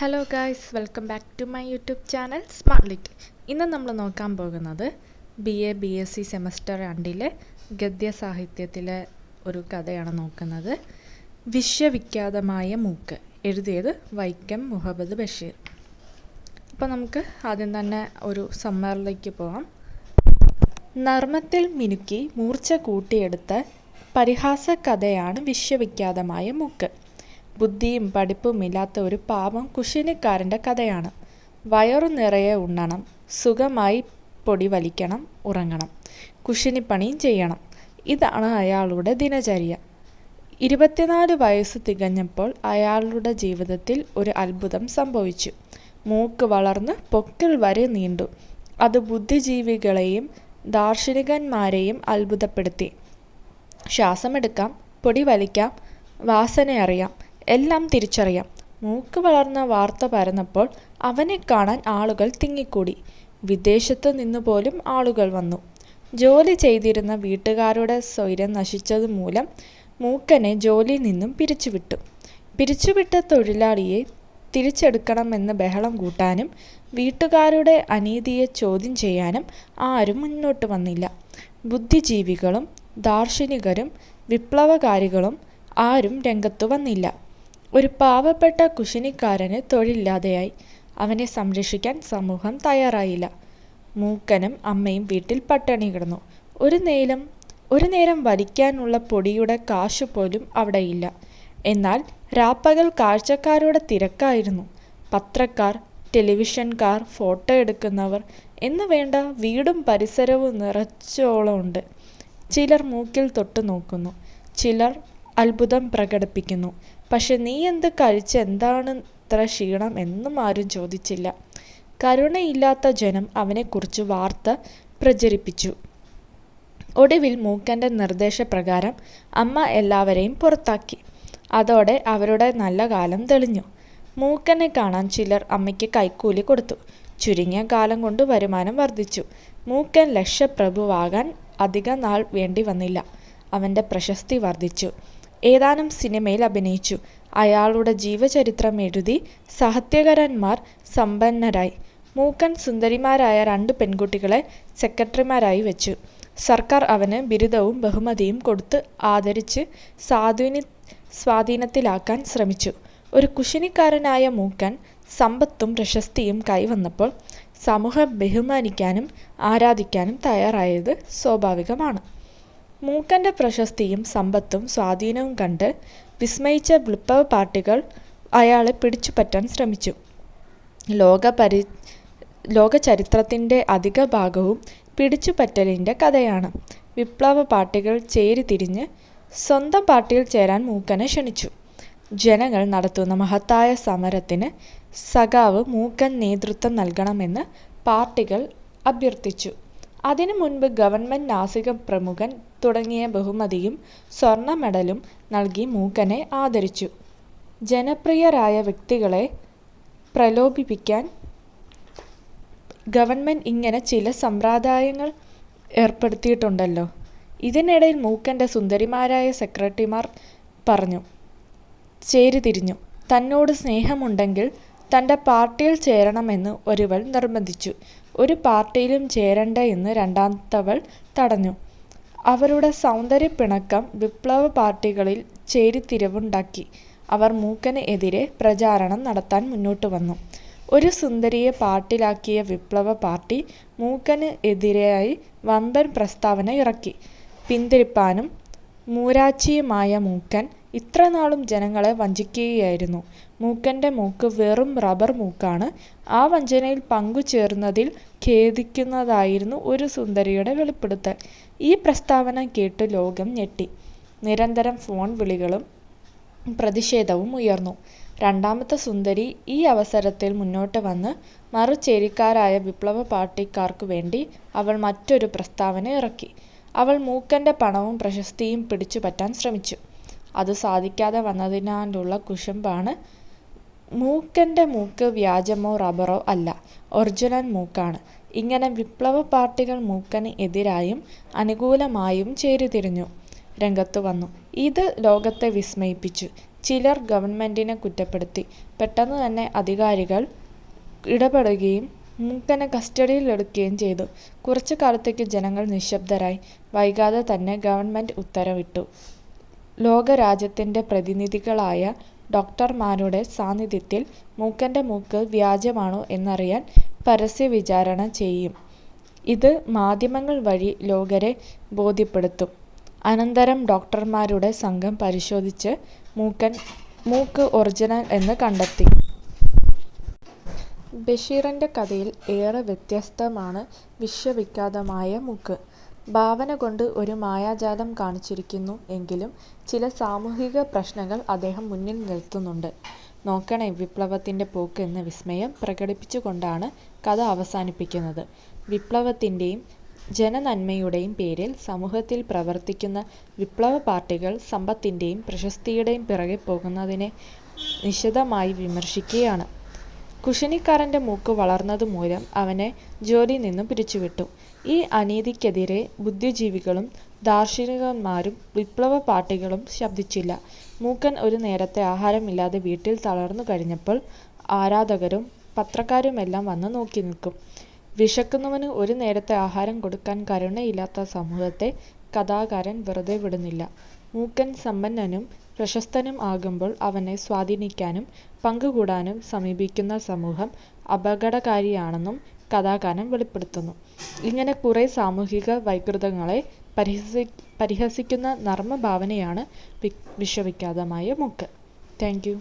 Hello guys welcome back to my YouTube channel smart lit ഇന്ന് നമ്മൾ നോക്കാൻ പോകുന്നത് B A B S C semester രണ്ടിലെ ഗദ്യ സാഹിത്യത്തിലെ ഒരു കഥയാണ് നോക്കുന്നത്. വിശ്വവിഖ്യാതമായ മൂക്ക് എഴുതിയത് വൈക്കം മുഹമ്മദ് ബഷീർ. അപ്പോൾ നമുക്ക് ആദ്യം തന്നെ ഒരു സമ്മറിലേക്ക് പോകാം നർമ്മത്തിൽ മിനുക്കി മൂർച്ച കൂട്ടിയെടുത്ത പരിഹാസ കഥയാണ് വിശ്വവിഖ്യാതമായ മൂക്ക്. ബുദ്ധിയും പഠിപ്പുമില്ലാത്ത ഒരു പാവം കുശിനിക്കാരന്റെ കഥയാണ്. വയറു നിറയെ ഉണ്ണണം സുഖമായി പൊടി വലിക്കണം ഉറങ്ങണം കുശിനിപ്പണിയും ചെയ്യണം. ഇതാണ് അയാളുടെ ദിനചര്യ. ഇരുപത്തിനാല് വയസ്സ് തികഞ്ഞപ്പോൾ അയാളുടെ ജീവിതത്തിൽ ഒരു അത്ഭുതം സംഭവിച്ചു. മൂക്ക് വളർന്ന് പൊക്കിൾ വരെ നീണ്ടു. അത് ബുദ്ധിജീവികളെയും ദാർശനികന്മാരെയും അത്ഭുതപ്പെടുത്തി. ശ്വാസമെടുക്കാം പൊടി വലിക്കാം വാസന അറിയാം എല്ലാം തിരിച്ചറിയാം. മൂക്ക് വളർന്ന വാർത്ത പരന്നപ്പോൾ അവനെ കാണാൻ ആളുകൾ തിങ്ങിക്കൂടി. വിദേശത്തു നിന്നുപോലും ആളുകൾ വന്നു. ജോലി ചെയ്തിരുന്ന വീട്ടുകാരുടെ സ്വൈര്യം നശിച്ചത് മൂലം മൂക്കനെ ജോലിയിൽ നിന്നും പിരിച്ചുവിട്ടു. പിരിച്ചുവിട്ട തൊഴിലാളിയെ തിരിച്ചെടുക്കണമെന്ന് ബഹളം കൂട്ടാനും വീട്ടുകാരുടെ അനീതിയെ ചോദ്യം ചെയ്യാനും ആരും മുന്നോട്ട് വന്നില്ല. ബുദ്ധിജീവികളും ദാർശനികരും വിപ്ലവകാരികളും ആരും രംഗത്തു വന്നില്ല. ഒരു പാവപ്പെട്ട കുശിനിക്കാരന് തൊഴിലില്ലാതെയായി. അവനെ സംരക്ഷിക്കാൻ സമൂഹം തയ്യാറായില്ല. മൂക്കനും അമ്മയും വീട്ടിൽ പട്ടിണി കിടന്നു. ഒരു നേരം ഒരു നേരം വലിക്കാനുള്ള പൊടിയുടെ കാശ് പോലും അവിടെയില്ല. എന്നാൽ രാപ്പകൽ കാഴ്ചക്കാരുടെ തിരക്കായിരുന്നു. പത്രക്കാർ ടെലിവിഷൻകാർ ഫോട്ടോ എടുക്കുന്നവർ എന്ന് വേണ്ട വീടും പരിസരവും നിറച്ചോളമുണ്ട് ചിലർ മൂക്കിൽ തൊട്ടു നോക്കുന്നു ചിലർ അത്ഭുതം പ്രകടിപ്പിക്കുന്നു. പക്ഷെ നീ എന്ത് കഴിച്ച് എന്താണ് ഇത്ര ക്ഷീണം എന്നും ആരും ചോദിച്ചില്ല. കരുണയില്ലാത്ത ജനം അവനെക്കുറിച്ച് വാർത്ത പ്രചരിപ്പിച്ചു. ഒടുവിൽ മൂക്കന്റെ നിർദ്ദേശപ്രകാരം അമ്മ എല്ലാവരെയും പുറത്താക്കി. അതോടെ അവരുടെ നല്ല കാലം തെളിഞ്ഞു. മൂക്കനെ കാണാൻ ചിലർ അമ്മയ്ക്ക് കൈക്കൂലി കൊടുത്തു. ചുരുങ്ങിയ കാലം കൊണ്ട് വരുമാനം വർദ്ധിച്ചു. മൂക്കൻ ലക്ഷപ്രഭുവാകാൻ അധിക നാൾ വേണ്ടി വന്നില്ല. അവന്റെ പ്രശസ്തി വർദ്ധിച്ചു. ഏതാനും സിനിമയിൽ അഭിനയിച്ചു. അയാളുടെ ജീവചരിത്രം എഴുതി സാഹിത്യകാരന്മാർ സമ്പന്നരായി. മൂക്കൻ സുന്ദരിമാരായ രണ്ട് പെൺകുട്ടികളെ സെക്രട്ടറിമാരായി വെച്ചു. സർക്കാർ അവന് ബിരുദവും ബഹുമതിയും കൊടുത്ത് ആദരിച്ച് സ്വാധീനി സ്വാധീനത്തിലാക്കാൻ ശ്രമിച്ചു. ഒരു കുശിനിക്കാരനായ മൂക്കൻ സമ്പത്തും പ്രശസ്തിയും കൈവന്നപ്പോൾ സമൂഹം ബഹുമാനിക്കാനും ആരാധിക്കാനും തയ്യാറായത് സ്വാഭാവികമാണ്. മൂക്കന്റെ പ്രശസ്തിയും സമ്പത്തും സ്വാധീനവും കണ്ട് വിസ്മയിച്ച വിപ്ലവ പാർട്ടികൾ അയാളെ പിടിച്ചുപറ്റാൻ ശ്രമിച്ചു. ലോകപരി ലോക ചരിത്രത്തിന്റെ അധിക ഭാഗവും പിടിച്ചുപറ്റലിന്റെ കഥയാണ്. വിപ്ലവ പാർട്ടികൾ ചേരിതിരിഞ്ഞ് സ്വന്തം പാർട്ടിയിൽ ചേരാൻ മൂക്കനെ ക്ഷണിച്ചു. ജനങ്ങൾ നടത്തുന്ന മഹത്തായ സമരത്തിന് സഖാവ് മൂക്കൻ നേതൃത്വം നൽകണമെന്ന് പാർട്ടികൾ അഭ്യർത്ഥിച്ചു. അതിനു മുൻപ് ഗവൺമെന്റ് നാസിക പ്രമുഖൻ തുടങ്ങിയ ബഹുമതിയും സ്വർണ മെഡലും നൽകി മൂക്കനെ ആദരിച്ചു. ജനപ്രിയരായ വ്യക്തികളെ പ്രലോഭിപ്പിക്കാൻ ഗവൺമെന്റ് ഇങ്ങനെ ചില സമ്പ്രദായങ്ങൾ ഏർപ്പെടുത്തിയിട്ടുണ്ടല്ലോ. ഇതിനിടയിൽ മൂക്കന്റെ സുന്ദരിമാരായ സെക്രട്ടറിമാർ പറഞ്ഞു ചേരിതിരിഞ്ഞു. തന്നോട് സ്നേഹമുണ്ടെങ്കിൽ തന്റെ പാർട്ടിയിൽ ചേരണമെന്ന് ഒരുവൾ നിർബന്ധിച്ചു. ഒരു പാർട്ടിയിലും ചേരണ്ട എന്ന് രണ്ടാമത്തവൾ തടഞ്ഞു. അവരുടെ സൗന്ദര്യപ്പിണക്കം വിപ്ലവ പാർട്ടികളിൽ ചേരിതിരിവുണ്ടാക്കി. അവർ മൂക്കന് എതിരെ പ്രചാരണം നടത്താൻ മുന്നോട്ട് വന്നു. ഒരു സുന്ദരിയെ പാർട്ടിലാക്കിയ വിപ്ലവ പാർട്ടി മൂക്കന് എതിരായി വമ്പൻ പ്രസ്താവന ഇറക്കി. പിന്തിരിപ്പാനും മൂരാച്ചിയുമായ മൂക്കൻ ഇത്രനാളും ജനങ്ങളെ വഞ്ചിക്കുകയായിരുന്നു. മൂക്കന്റെ മൂക്ക് വെറും റബ്ബർ മൂക്കാണ്. ആ വഞ്ചനയിൽ പങ്കുചേർന്നതിൽ ഖേദിക്കുന്നതായിരുന്നു ഒരു സുന്ദരിയുടെ വെളിപ്പെടുത്തൽ. ഈ പ്രസ്താവന കേട്ട് ലോകം ഞെട്ടി. നിരന്തരം ഫോൺ വിളികളും പ്രതിഷേധവും ഉയർന്നു. രണ്ടാമത്തെ സുന്ദരി ഈ അവസരത്തിൽ മുന്നോട്ട് വന്ന് മറുചേരിക്കാരായ വിപ്ലവ പാർട്ടിക്കാർക്കു വേണ്ടി അവൾ മറ്റൊരു പ്രസ്താവന ഇറക്കി. അവൾ മൂക്കന്റെ പണവും പ്രശസ്തിയും പിടിച്ചുപറ്റാൻ ശ്രമിച്ചു. അത് സാധിക്കാതെ വന്നതിനാലുള്ള കുശുമ്പാണ് മൂക്കന്റെ മൂക്ക് വ്യാജമോ റബ്ബറോ അല്ല ഒറിജിനൽ മൂക്കാണ് ഇങ്ങനെ വിപ്ലവ പാർട്ടികൾ മൂക്കന് എതിരായും അനുകൂലമായും ചേരിതിരിഞ്ഞു രംഗത്തു വന്നു ഇത് ലോകത്തെ വിസ്മയിപ്പിച്ചു ചിലർ ഗവൺമെന്റിനെ കുറ്റപ്പെടുത്തി. പെട്ടെന്ന് തന്നെ അധികാരികൾ ഇടപെടുകയും മൂക്കനെ കസ്റ്റഡിയിൽ കസ്റ്റഡിയിലെടുക്കുകയും ചെയ്തു. കുറച്ചു കാലത്തേക്ക് ജനങ്ങൾ നിശബ്ദരായി വൈകാതെ തന്നെ ഗവൺമെന്റ് ഉത്തരവിട്ടു. ലോകരാജ്യത്തിന്റെ പ്രതിനിധികളായ ഡോക്ടർമാരുടെ സാന്നിധ്യത്തിൽ മൂക്കന്റെ മൂക്ക് വ്യാജമാണോ എന്നറിയാൻ പരസ്യവിചാരണ ചെയ്യും. ഇത് മാധ്യമങ്ങൾ വഴി ലോകരെ ബോധ്യപ്പെടുത്തും. അനന്തരം ഡോക്ടർമാരുടെ സംഘം പരിശോധിച്ച് മൂക്കൻ മൂക്ക് ഒറിജിനൽ എന്ന് കണ്ടെത്തി. ബഷീറിന്റെ കഥയിൽ ഏറെ വ്യത്യസ്തമാണ് വിശ്വവിഖ്യാതമായ മൂക്ക്. ഭാവന കൊണ്ട് ഒരു മായാജാലം കാണിച്ചിരിക്കുന്നു എങ്കിലും ചില സാമൂഹിക പ്രശ്നങ്ങൾ അദ്ദേഹം മുന്നിൽ നിർത്തുന്നുണ്ട്. നോക്കണേ വിപ്ലവത്തിന്റെ പോക്ക് എന്ന വിസ്മയം പ്രകടിപ്പിച്ചുകൊണ്ടാണ് കഥ അവസാനിപ്പിക്കുന്നത്. വിപ്ലവത്തിന്റെയും ജനനന്മയുടെയും പേരിൽ സമൂഹത്തിൽ പ്രവർത്തിക്കുന്ന വിപ്ലവ പാർട്ടികൾ സമ്പത്തിന്റെയും പ്രശസ്തിയുടെയും പിറകെ പോകുന്നതിനെ നിശിതമായി വിമർശിക്കുകയാണ്. കുശിനിക്കാരന്റെ മൂക്ക് വളർന്നതുമൂലം അവനെ ജോലിയിൽ നിന്നും പിരിച്ചുവിട്ടു. ഈ അനീതിക്കെതിരെ ബുദ്ധിജീവികളും ദാർശനികന്മാരും വിപ്ലവപാർട്ടികളും ശബ്ദിച്ചില്ല. മൂക്കൻ ഒരു നേരത്തെ ആഹാരമില്ലാതെ വീട്ടിൽ തളർന്നു കഴിഞ്ഞപ്പോൾ ആരാധകരും പത്രക്കാരുമെല്ലാം വന്ന് നോക്കിനിൽക്കും. വിശക്കുന്നവന് ഒരു നേരത്തെ ആഹാരം കൊടുക്കാൻ കരുണയില്ലാത്ത സമൂഹത്തെ കഥാകാരൻ വെറുതെ വിടുന്നില്ല. മൂക്കൻ സമ്പന്നനും പ്രശസ്തനും ആകുമ്പോൾ അവനെ സ്വാധീനിക്കാനും പങ്കുകൂടാനും സമീപിക്കുന്ന സമൂഹം അപകടകാരിയാണെന്നും കഥാകാരൻ വെളിപ്പെടുത്തുന്നു. ഇങ്ങനെ കുറെ സാമൂഹിക വൈകൃതങ്ങളെ പരിഹസി പരിഹസിക്കുന്ന നർമഭാവനയാണ് വിശ്വവിഖ്യാതമായ മൂക്ക്. Thank you